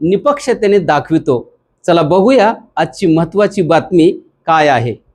निपक्षतेने दाखवितो. चला बघूया आजची महत्त्वाची बातमी काय आहे.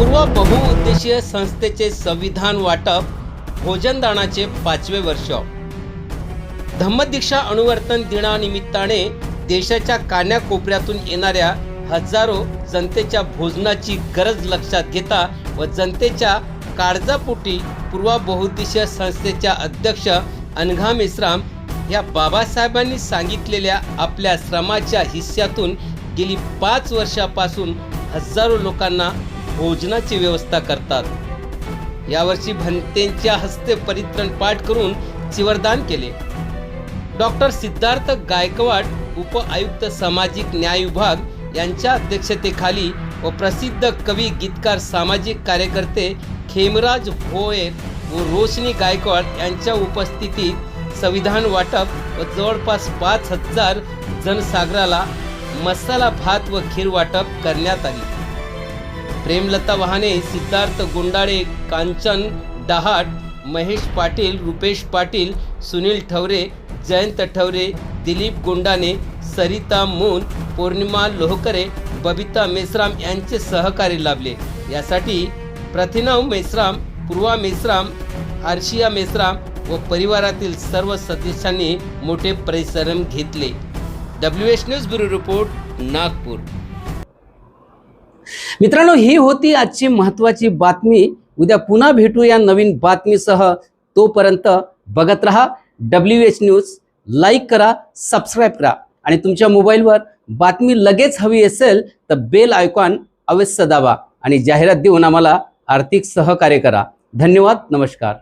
पूर्व बहुउद्देशीय संस्थेचे संविधान वाटप भोजनदानाचे पाचवे वर्ष. धम्मदीक्षा अनुवर्तन दिनानिमित्ताने देशाच्या कान्याकोपऱ्यातून येणाऱ्या हजारो जनतेच्या भोजनाची गरज लक्षात घेता व जनतेच्या काळजापोटी पूर्व बहुउद्देशीय संस्थेच्या अध्यक्ष अनघा मेश्राम या बाबासाहेबांनी सांगितलेल्या आपल्या श्रमाच्या हिस्स्यातून गेली पाच वर्षापासून हजारो लोकांना भोजनाची व्यवस्था करतात. यावर्षी भंतेंच्या हस्ते परित्रण पाठ करून चिवरदान केले. डॉक्टर सिद्धार्थ गायकवाड उप आयुक्त सामाजिक न्याय विभाग यांच्या अध्यक्षतेखाली व प्रसिद्ध कवी गीतकार सामाजिक कार्यकर्ते खेमराज भोये व रोशनी गायकवाड यांच्या उपस्थितीत संविधान वाटप व जवळपास पाच हजार जनसागराला मसाला भात व खीर वाटप करण्यात आली. प्रेमलता वहाने सिद्धार्थ गुंडाळे कांचन डहाट महेश पाटील रुपेश पाटील सुनील ठवरे जयंत ठवरे दिलीप गुंडाने सरिता मून पौर्णिमा लोहकरे बबिता मेश्राम यांचे सहकार्य लाभले. यासाठी प्रथिनव मेश्राम पूर्वा मेश्राम आर्शिया मेश्राम व परिवारातील सर्व सदस्यांनी मोठे परिश्रम घेतले. W H News bureau report Nagpur. मित्रांनो ही होती आजची महत्वाची बातमी. उद्या पुन्हा भेटू या नवीन बातमीसह. तोपर्यंत बघत रहा डब्ल्यू एच न्यूज लाईक करा सबस्क्राईब करा. आणि तुमच्या मोबाईलवर बातमी लगेच हवी असेल तर बेल आयकॉन अवश्य दाबा. आणि जाहिरात देऊन आम्हाला आर्थिक सहकार्य करा. धन्यवाद नमस्कार.